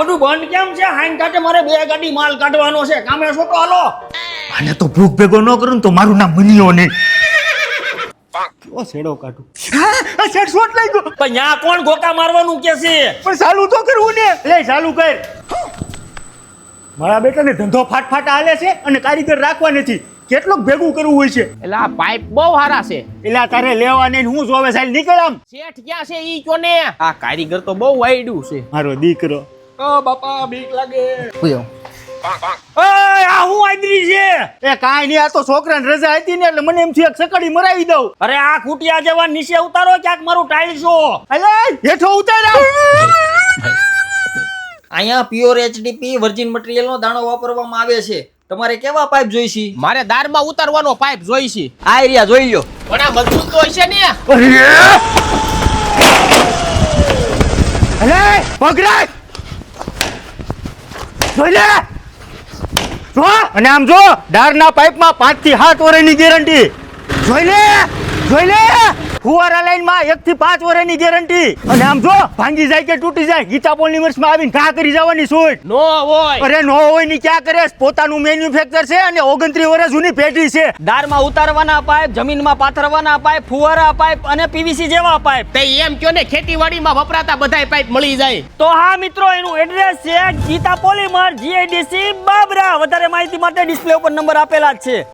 બધું બંધ કેમ છે? હાઈન કાંઠે મારે બે ગાડી માલ કાઢવાનો છે. કામે છોટો હાલો. અને તો ભૂખ ભેગો ન કરું ને તો મારું નામ મનીયો નહીં કેવો છેડો કાઢું? હા આ શોટ લઈ ગયો પણ ન્યા કોણ ગોકા મારવાનું કે છે? પણ ચાલુ તો કરવું ને લે ચાલુ કર. મારા બેટાને ધંધો ફાટ ફાટ હાલે છે અને કારીગર રાખવા નથી. કેટલું ભેગું કરવું હોય છે. એટલે આ પાઇપ બહુ સારા છે. એટલે તારે લેવા નહીં ને હું જોવે સાહેબ નીકળ આમ. શેઠ ક્યાં છે ઈ કોને આ કારીગર તો બહુ વાયડું છે. મારો દીકરો. ઓ બાપા બીક લાગે. ઉયો. આ હું આદરી છે? એ કાંઈ નહીં આ તો છોકરાને રજા હતી ને એટલે મને એમ થયું સકડી મરાવી દઉં. અરે આ ખૂટિયા જેવા નીચે ઉતારો ક્યાંક મારું ટાઈલ્સો અલે હેઠો ઉતાર. અહીંયા પ્યોર એચડીપી વર્જિન મટીરિયલનો દાણો વાપરવામાં આવે છે. તમારે કેવા પાઇપ જોઈશે? મારે દારમાં ઉતારવાનો પાઇપ જોઈ છે આ એરિયા જોઈ લો પણ આ મજબૂત તો હશે ને. અરે! પગરાય! જોઈ લે! જો! અને આમ જો ડારના પાઇપમાં પાંચથી સાત વર્ષની ગેરંટી. જોઈ લે! જોઈ લે! ફુવારા લાઈનમાં એક થી પાંચ વર્ષની ગેરંટી. અને આમ જો ભાંગી જાય કે તૂટી જાય ગીતા પોલિમર્સમાં આવીને ઘા કરી જવાની છૂટ. નો હોય. અરે નો હોયની ક્યાં કરે? પોતાનું મેન્યુફેક્ચર છે અને ઓગણત્રીસ વર્ષ જૂની પેઢી છે. દારમાં ઉતારવાના પાઇપ જમીનમાં પાથરવાના પાઇપ ફુવારા પાઇપ અને પીવીસી જેવા પાઇપ. તે એમ કયો ને ખેતીવાડીમાં વપરાતા બધાય પાઇપ મળી જાય. તો હા મિત્રો એનું એડ્રેસ છે ગીતા પોલીમર જીઆઈડીસી બાબરા. વધારે માહિતી માટે ડિસ્પ્લે ઉપર નંબર આપેલા જ છે.